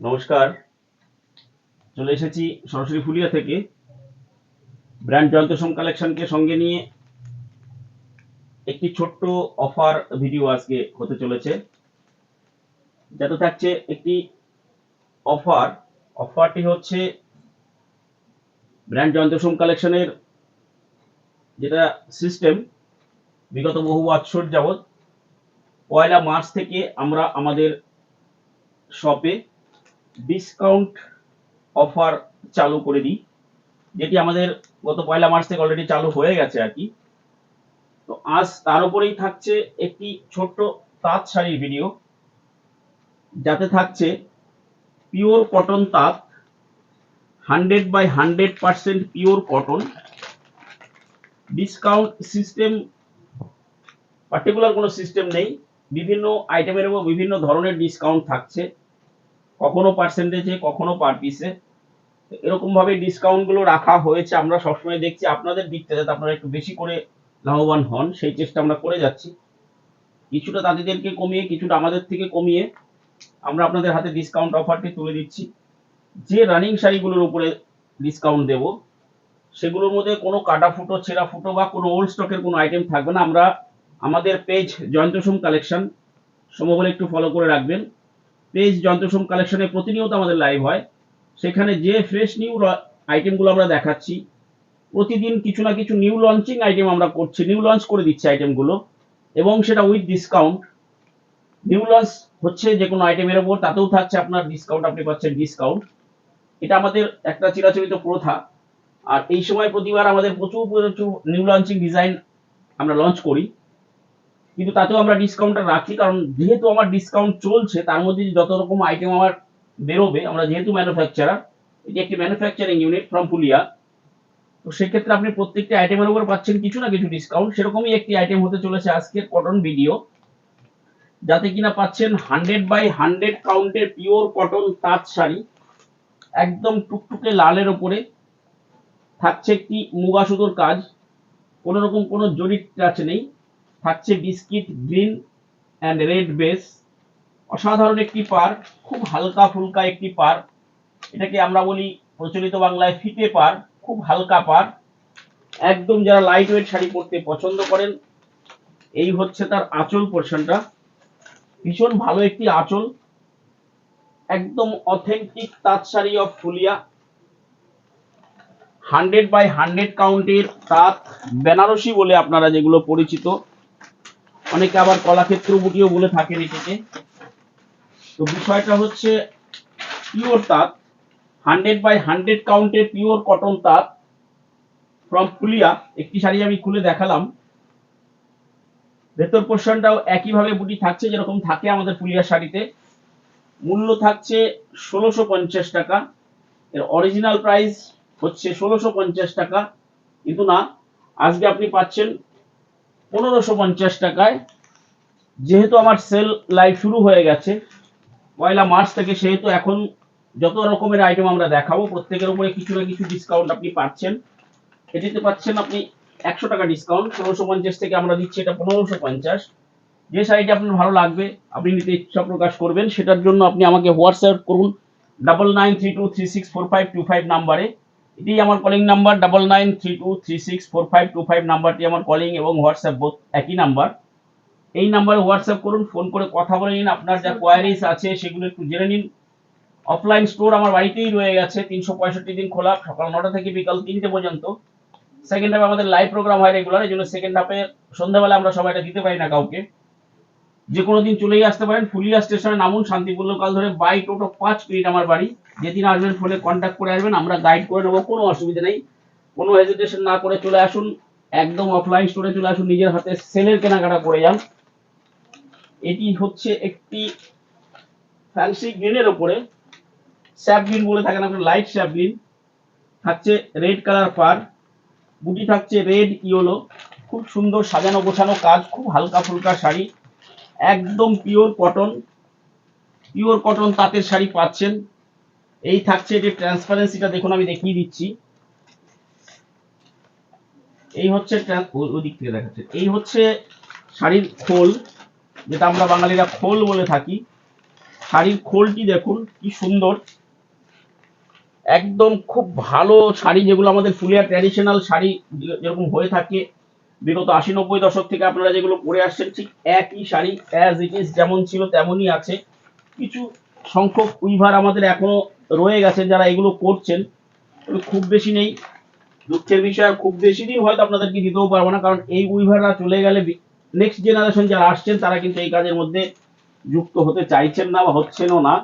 নমস্কার। চলে এসেছি সরাসরি ফুলিয়া থেকে। ব্র্যান্ড জয়ন্তসম কালেকশনকে সঙ্গে নিয়ে একটি ছোট্ট অফার ভিডিও আজকে হতে চলেছে। যাতে থাকছে একটি অফার। অফারটি হচ্ছে ব্র্যান্ড জয়ন্তসম কালেকশনের যেটা সিস্টেম, বিগত বহু বছর যাবৎ। পয়লা মার্চ থেকে আমরা আমাদের শপে ডিসকাউন্ট অফার চালু করে দিই, যেটি আমাদের গত পয়লা মার্চ থেকে অলরেডি চালু হয়ে গেছে আর কি। তো আজ তার উপরেই থাকছে একটি ছোট্ট তাঁত শাড়ির ভিডিও যাতে থাকছে পিওর কটন তাঁত hundred by hundred percent pure cotton discount system particular কোনো সিস্টেম নেই, বিভিন্ন আইটেমের উপর বিভিন্ন ধরনের ডিসকাউন্ট থাকছে। কখনো পার্সেন্টেজে কখনো পার পিসে এরকম ভাবে ডিসকাউন্টগুলো রাখা হয়েছে, আমরা সবসময় দেখছি। আপনাদের দিকটা যাতে আপনারা একটু বেশি করে লাভবান হন, সেই চেষ্টা আমরা করে যাচ্ছি। কিছুটা তাদেরকে কমিয়ে, কিছুটা আমাদের থেকে কমিয়ে আমরা আপনাদের হাতে ডিসকাউন্ট অফারটি তুলে দিচ্ছি। যে রানিং শাড়িগুলোর উপরে ডিসকাউন্ট দেব, সেগুলোর মধ্যে কোনো কাটা ফুটো, ছেঁড়া ফুটো বা কোনো ওল্ড স্টকের কোনো আইটেম থাকবে না। আমরা আমাদের পেজ জয়ন্তসুম কালেকশন সমবলে একটু ফলো করে রাখবেন। পেজ যন্ত্রসম কালেকশনে প্রতিনিয়ত আমাদের লাইভ হয়। সেখানে যে ফ্রেশ নিউ আইটেমগুলো আমরা দেখাচ্ছি, প্রতিদিন কিছু না কিছু নিউ লঞ্চিং আইটেম আমরা করছি নিউ লঞ্চ করে দিচ্ছি আইটেমগুলো এবং সেটা উইথ ডিসকাউন্ট নিউ লঞ্চ হচ্ছে যে কোনো আইটেমের ওপর, তাতেও থাকছে আপনার ডিসকাউন্ট আপনি পাচ্ছেন ডিসকাউন্ট এটা আমাদের একটা চিরাচরিত প্রথা। আর এই সময় প্রতিবার আমাদের প্রচুর প্রচুর নিউ লঞ্চিং ডিজাইন আমরা লঞ্চ করি। কিন্তু তাতেও আমরা ডিসকাউন্টটা রাখি কারণ যেহেতু আমার ডিসকাউন্ট চলছে, তার মধ্যে যত রকম আইটেম আমার বেরোবে, আমরা যেহেতু ম্যানুফ্যাকচারার এটি একটি ম্যানুফ্যাকচারিং ইউনিট ফ্রম পুলিয়া তো সেক্ষেত্রে আপনি প্রত্যেকটি আইটেমের উপর পাচ্ছেন কিছু না কিছু ডিসকাউন্ট সেরকমই একটি আইটেম হতে চলেছে আজকের কটন ভিডিও যাতে কিনা পাচ্ছেন হান্ড্রেড বাই হান্ড্রেড কাউন্টের পিওর কটন তাঁত শাড়ি, একদম টুকটুকে লালের ওপরে। থাকছে একটি মুগা সুতোর কাজ কোনো রকম কোনো জরির টাচ নেই। থাকছে biscuit green and red base অসাধারণ একটি পার খুব হালকা ফুলকা একটি পার এটাকে আমরা বলি প্রচলিত বাংলায় ফিতে পার খুব হালকা পার একদম যারা লাইট ওয়েট শাড়ি পরতে পছন্দ করেন, এই হচ্ছে তার আঁচল পোর্শনটা ভীষণ ভালো একটি আঁচল। একদম অথেন্টিক তাঁত sari of Phulia. Hundred by hundred কাউন্টের তাঁত, বেনারসি বলে আপনারা যেগুলো পরিচিত। অনেকে আবার কলাক্ষেত্র বুটিও বলে থাকেন এটিকে। তো বিষয়টা হচ্ছে পিওর তাঁত হান্ড্রেড বাই হান্ড্রেড কাউন্টের পিওর কটন তাঁত ফ্রম ফুলিয়া, একটি শাড়ি আমি খুলে দেখালাম। ভেতর পোর্শনটাও একইভাবে বুটি থাকছে, যেরকম থাকে আমাদের ফুলিয়া শাড়িতে। মূল্য থাকছে ষোলোশো পঞ্চাশ টাকা। এর অরিজিনাল প্রাইস হচ্ছে ষোলোশো পঞ্চাশ টাকা। কিন্তু না, আজকে আপনি পাচ্ছেন পনেরোশো পঞ্চাশ টাকায়। যেহেতু আমার সেল লাইভ শুরু হয়ে গেছে, পয়লা মার্চ থেকে সেহেতু এখন যত রকমের আইটেম আমরা দেখাবো, প্রত্যেকের উপরে কিছু না কিছু ডিসকাউন্ট আপনি পাচ্ছেন। এটিতে পাচ্ছেন আপনি একশো টাকা ডিসকাউন্ট ষোলোশো পঞ্চাশ থেকে আমরা দিচ্ছি এটা পনেরোশো পঞ্চাশ। যে শাড়িটা আপনার ভালো লাগবে, আপনি নিতে ইচ্ছা প্রকাশ করবেন, সেটার জন্য আপনি আমাকে হোয়াটসঅ্যাপ করুন double nine three two three six four five two five নাম্বারে এটি আমার calling number double nine three two three six four five two five নাম্বারটি আমার কলিং এবং হোয়াটসঅ্যাপ বোথ একই নাম্বার এই নাম্বারে হোয়াটসঅ্যাপ করুন ফোন করে কথা বলে নিন, আপনার যা কোয়ারিজ আছে সেগুলো একটু জেনে নিন। অফলাইন স্টোর আমার বাড়িতেই রয়ে গেছে, তিনশো পঁয়ষট্টি দিন খোলা, সকাল নটা থেকে বিকাল তিনটে পর্যন্ত। সেকেন্ড হাফে আমাদের লাইভ প্রোগ্রাম হয় রেগুলার এই জন্য সেকেন্ড হাফে সন্ধ্যাবেলা আমরা সময়টা দিতে পারি না কাউকে। যে কোনো দিন চলেই আসতে পারেন। ফুলিয়া স্টেশনে নামুন, শান্তিপুর লোকাল ধরে বাই টোটো পাঁচ মিনিট আমার বাড়ি। যেদিন আসবেন ফোনে কন্ট্যাক্ট করে আসবেন, আমরা গাইড করে নেব, কোনো অসুবিধা নেই। কোনো হেজিটেশন না করে চলে আসুন, একদম অফলাইন স্টোরে চলে আসুন, নিজের হাতে সেলের কেনাকাটা করে যান। এটি হচ্ছে একটি ফ্যান্সি গ্রিনের ওপরে। স্যাপ গ্রিন বলে থাকেন আপনার লাইট স্যাপ গ্রিন থাকছে রেড কালার পার বুটি থাকছে রেড ইয়েলো খুব সুন্দর সাজানো গোছানো কাজ, খুব হালকা ফুলকা শাড়ি। একদম পিওর কটন পিওর কটন তাঁতের শাড়ি পাচ্ছেন। এই থাকছে যে ট্রান্সপারেন্সিটা দেখুন, আমি দেখিয়ে দিচ্ছি। এই হচ্ছে ওদিক থেকে দেখাচ্ছে। এই হচ্ছে শাড়ির খোল, যেটা আমরা বাঙালিরা খোল বলে থাকি। শাড়ির খোলটি দেখুন, কি সুন্দর। একদম খুব ভালো শাড়ি, যেগুলো আমাদের ফুলিয়া ট্র্যাডিশনাল শাড়ি যেরকম হয়ে থাকে। বিগত আশি নব্বই দশক থেকে আপনারা যেগুলো পরে আসছেন, ঠিক একই শাড়ি অ্যাজ ইট ইজ যেমন ছিল তেমনই আছে। কিছু সংখ্যক উইভার আমাদের এখনও রয়ে গেছে যারা এগুলো করছেন। খুব বেশি নেই। দুঃখের বিষয় খুব বেশি দিন হয়তো আপনাদেরকে দিতেও পারব না, কারণ এই উইভাররা চলে গেলে নেক্সট জেনারেশন যারা আসছেন, তারা কিন্তু এই কাজের মধ্যে যুক্ত হতে চাইছেন না বা হচ্ছেনও না।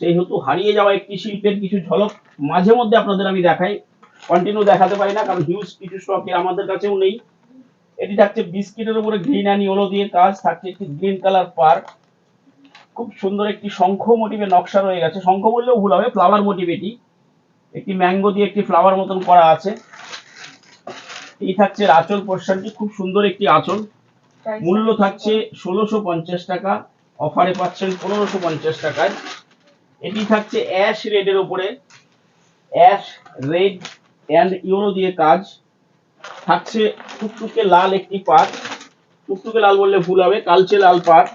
সেই হেতু হারিয়ে যাওয়া একটি শিল্পের কিছু ঝলক মাঝে মধ্যে আপনাদের আমি দেখাই। কন্টিনিউ দেখাতে পারি না, কারণ হিউজ কিছু স্টকে আমাদের কাছেও নেই। এটি থাকছে বিস্কিটের উপরে গ্রিন অ্যান্ড ইয়েলো দিয়ে কাজ থাকছে একটি গ্রিন কালার পার্ক। খুব সুন্দর একটি শঙ্খ মোটিভের নকশা রয়ে গেছে। শঙ্খ বললেও ভুল হবে ফ্লাওয়ার মোটিভ এটি। একটি ম্যাঙ্গো দিয়ে একটি ফ্লাওয়ার মতন করা আছে। এই থাকছে আঁচল পোর্শনটি খুব সুন্দর একটি আঁচল। মূল্য থাকছে ষোলোশো পঞ্চাশ টাকা। অফারে পাচ্ছেন পনেরোশো পঞ্চাশ টাকায়। এটি থাকছে অ্যাশ রেডের উপরে। অ্যাশ রেড অ্যান্ড ইউরো দিয়ে কাজ। থাকছে টুকটুকে লাল একটি পাট টুকটুকে লাল বললে ভুল হবে কালচে লাল পাট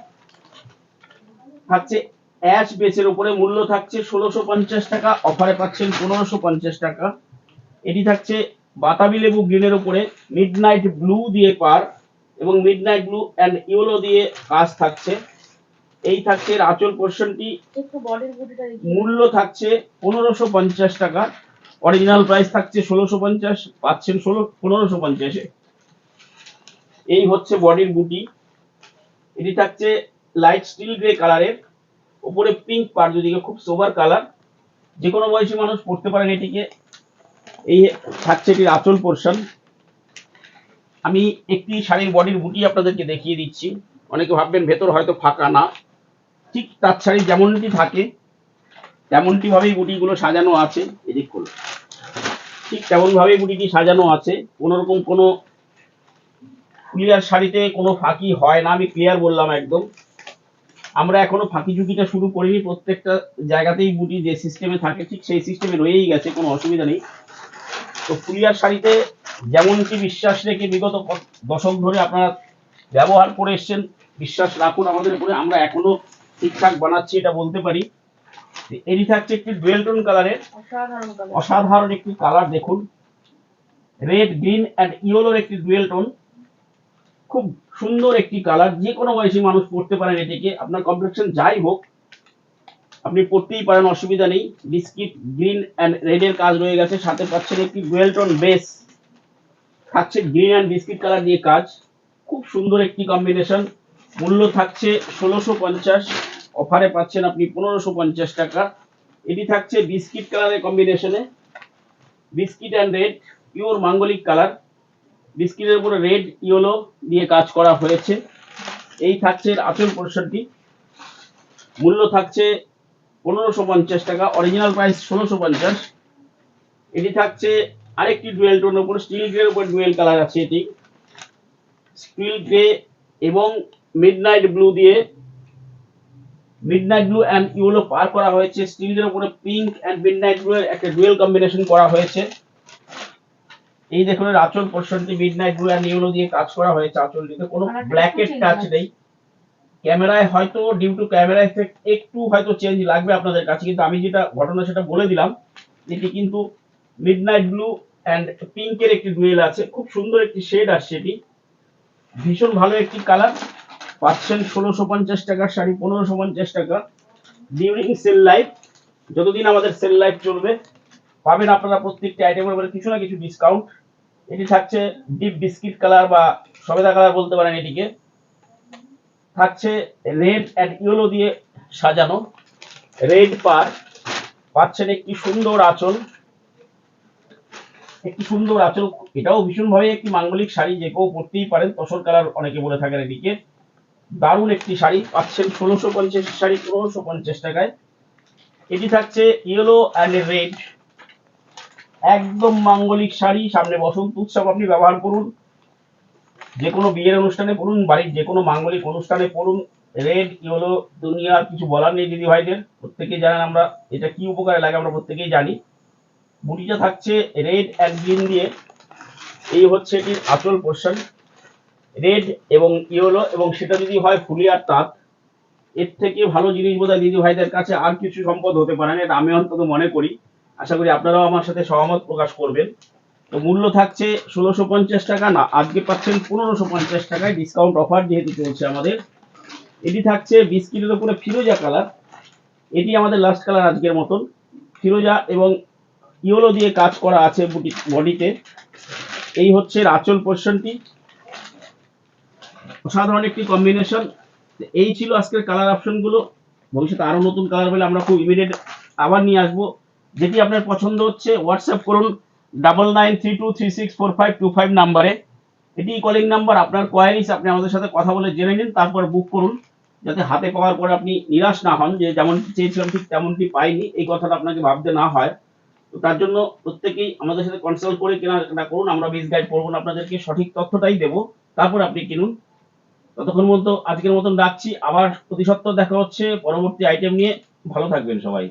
থাকছে অ্যাশ বেচের উপরে মূল্য থাকছে ষোলোশো পঞ্চাশ টাকা অফারে পাচ্ছেন পনেরোশো পঞ্চাশ টাকা। এটি থাকছে বাতাবি লেবু গ্রিনের উপরে মিড নাইট ব্লু দিয়ে পার এবং midnight blue and yellow দিয়ে কাজ থাকছে। এই থাকছে আচল পোর্শনটি মূল্য থাকছে পনেরোশো পঞ্চাশ টাকা। অরিজিনাল প্রাইস থাকছে ষোলোশো পঞ্চাশ, পাচ্ছেন ষোলো, পনেরোশো পঞ্চাশে। এই হচ্ছে বডির বুটি এটি থাকছে লাইট স্টিল গ্রে কালারের উপরে পিঙ্ক পার দুদিকে খুব সোবার কালার যে কোনো বয়সী মানুষ পড়তে পারেন এটিকে। এই থাকছে এটির আঁচল পোর্শন আমি একটি শাড়ির বডির বুটি আপনাদেরকে দেখিয়ে দিচ্ছি। অনেকে ভাববেন ভেতর হয়তো ফাঁকা না। ঠিক তার শাড়ি যেমনটি থাকে তেমনটি ভাবেই বুটিগুলো সাজানো আছে। এদিক করো ঠিক তেমন ভাবেই বুটিটি সাজানো আছে। কোনো রকম কোনো ক্লিয়ার শাড়িতে কোনো ফাঁকি হয় না, আমি ক্লিয়ার বললাম একদম। আমরা এখনও ফাঁকি ঝুঁকিটা শুরু করিনি, প্রত্যেকটা জায়গাতেই বুটি যে সিস্টেমে থাকে, ঠিক সেই সিস্টেমে রয়েই গেছে, কোনো অসুবিধা নেই। তো ফুলিয়ার শাড়িতে যেমনটি বিশ্বাস রেখে বিগত দশক ধরে আপনারা ব্যবহার করে এসছেন, বিশ্বাস রাখুন আমাদের উপরে, আমরা এখনও ঠিকঠাক বানাচ্ছি এটা বলতে পারি। এটি থাকছে একটি ডুয়েল টোন কালারের অসাধারণ একটি কালার দেখুন। রেড গ্রিন অ্যান্ড ইয়েলোর একটি ডুয়েল টোন খুব সুন্দর একটি কালার যে কোনো বয়সী মানুষ পড়তে পারেন এটিকে। আপনার কমপ্লেকশন যাই হোক আপনি পড়তেই পারেন অসুবিধা নেই। বিস্কিট গ্রিন অ্যান্ড রেডের কাজ রয়ে গেছে। সাথে পাচ্ছেন একটি ডুয়েল টোন বেস। থাকছে গ্রিন অ্যান্ড বিস্কিট কালার দিয়ে কাজ। খুব সুন্দর একটি কম্বিনেশন মূল্য থাকছে ষোলোশো পঞ্চাশ। অফারে পাচ্ছেন আপনি পনেরোশো পঞ্চাশ টাকা। এটি থাকছে বিস্কিট কালারের কম্বিনেশনে বিস্কিট অ্যান্ড রেড পিওর মাঙ্গলিক কালার। বিস্কিটের উপরে রেড ইয়েলো দিয়ে কাজ করা হয়েছে। এই থাকছে আচল পোর্শনটি মূল্য থাকছে পনেরোশো পঞ্চাশ টাকা। অরিজিনাল প্রাইস ষোলোশো পঞ্চাশ। এটি থাকছে আরেকটি ডুয়েল টোনের উপর। স্টিল গ্রের উপর ডুয়েল কালার আছে এটি। স্টিল গ্রে এবং মিডনাইট ব্লু দিয়ে মিডনাইট ব্লু অ্যান্ড ইউলো পার করা হয়েছে। স্টিলের উপরে পিঙ্ক অ্যান্ড মিডনাইট ব্লু এর একটা ডুয়েল কম্বিনেশন করা হয়েছে। এই দেখুন এর আঁচল পোর্শনটি মিডনাইট ব্লু অ্যান্ড ইউলো দিয়ে কাজ করা হয়েছে আঁচলটিতে। কোনো ব্ল্যাকের টাচ নেই। ক্যামেরায় হয়তো ডিউ টু ক্যামেরা এফেক্ট একটু হয়তো চেঞ্জ লাগবে আপনাদের কাছে কিন্তু আমি যেটা ঘটনা সেটা বলে দিলাম এটি কিন্তু মিডনাইট ব্লু অ্যান্ড পিঙ্কের একটি ডুয়েল আছে। খুব সুন্দর একটি শেড আসছে এটি। ভীষণ ভালো একটি কালার পাচ্ছেন ষোলোশো পঞ্চাশ টাকার শাড়ি পনেরোশো পঞ্চাশ টাকা। ডিউরিং সেল লাইফ যতদিন আমাদের সেল লাইফ চলবে, পাবেন আপনারা প্রত্যেকটি আইটেমের উপরে কিছু না কিছু ডিসকাউন্ট এটি থাকছে ডিপ বিস্কিট কালার বা সবেদা কালার বলতে পারেন এটিকে। থাকছে রেড অ্যান্ড ইয়েলো দিয়ে সাজানো। রেড পার পাচ্ছেন একটি সুন্দর আঁচল। একটি সুন্দর আঁচল, এটাও ভীষণভাবে একটি মাঙ্গলিক শাড়ি, যে কেউ পরতেই পারেন। তসর কালার অনেকে বলে থাকেন এদিকে দারুণ একটি শাড়ি, পাচ্ছেন ষোলোশো পঞ্চাশ শাড়ি পনেরোশো পঞ্চাশ টাকায়। এটি থাকছে ইয়েলো অ্যান্ড রেড একদম মাঙ্গলিক শাড়ি, সামনে বসন্ত উৎসব আপনি ব্যবহার করুন। যে কোনো বিয়ের অনুষ্ঠানে পড়ুন, বাড়ির যে কোনো মাঙ্গলিক অনুষ্ঠানে পড়ুন রেড ইয়েলো দুনিয়ার কিছু বলার নেই দিদি ভাইদের প্রত্যেকেই জানেন আমরা এটা কি উপকারে লাগে, আমরা প্রত্যেকেই জানি। বুটিটা থাকছে রেড অ্যান্ড গ্রিন দিয়ে। এই হচ্ছে এটির আচল পোর্শন রেড এবং ইয়েলো এবং সেটা যদি হয় ফুলিয়ার তাঁত, এর থেকে ভালো জিনিস বোধহয় দিদি ভাইদের কাছে আর কিছু সম্পদ হতে পারে না, এটা আমি অন্তত মনে করি। আশা করি আপনারাও আমার সাথে সহমত প্রকাশ করবেন। তো মূল্য থাকছে ষোলোশো পঞ্চাশ টাকা, না, আজকে পাচ্ছেন পনেরোশো পঞ্চাশ টাকায় ডিসকাউন্ট অফার যেহেতু চলছে আমাদের। এটি থাকছে বিস্কিটের উপরে ফিরোজা কালার এটি আমাদের লাস্ট কালার আজকের মতন। ফিরোজা এবং ইয়েলো দিয়ে কাজ করা আছে বডিতে এই হচ্ছে আঁচল পোর্শনটি অসাধারণ একটি কম্বিনেশন এই ছিল আজকের কালার অপশনগুলো ভবিষ্যতে আরও নতুন কালার পেলে আমরা খুব ইমিডিয়েট আবার নিয়ে আসব। যেটি আপনার পছন্দ হচ্ছে হোয়াটসঅ্যাপ করুন ডাবল নাম্বারে এটি কলিং নাম্বার আপনার কোয়ারিজ আপনি আমাদের সাথে কথা বলে জেনে নিন, তারপর বুক করুন। যাতে হাতে পাওয়ার পরে আপনি নিরাশ না হন যে যেমন চেয়েছিলাম ঠিক তেমনটি পাইনি, এই কথাটা আপনাকে ভাবতে না হয়। তো তার জন্য প্রত্যেকেই আমাদের সাথে কনসাল্ট করে কেনাকাটা করুন, আমরা বিজ গাইড করব আপনাদেরকে সঠিক তথ্যটাই দেবো। তারপর আপনি কিনুন। ততক্ষণ পর্যন্ত আজকের মতন রাখছি। আবার প্রতি সপ্তাহ দেখা হচ্ছে। পরবর্তী আইটেম নিয়ে ভালো থাকবেন সবাই।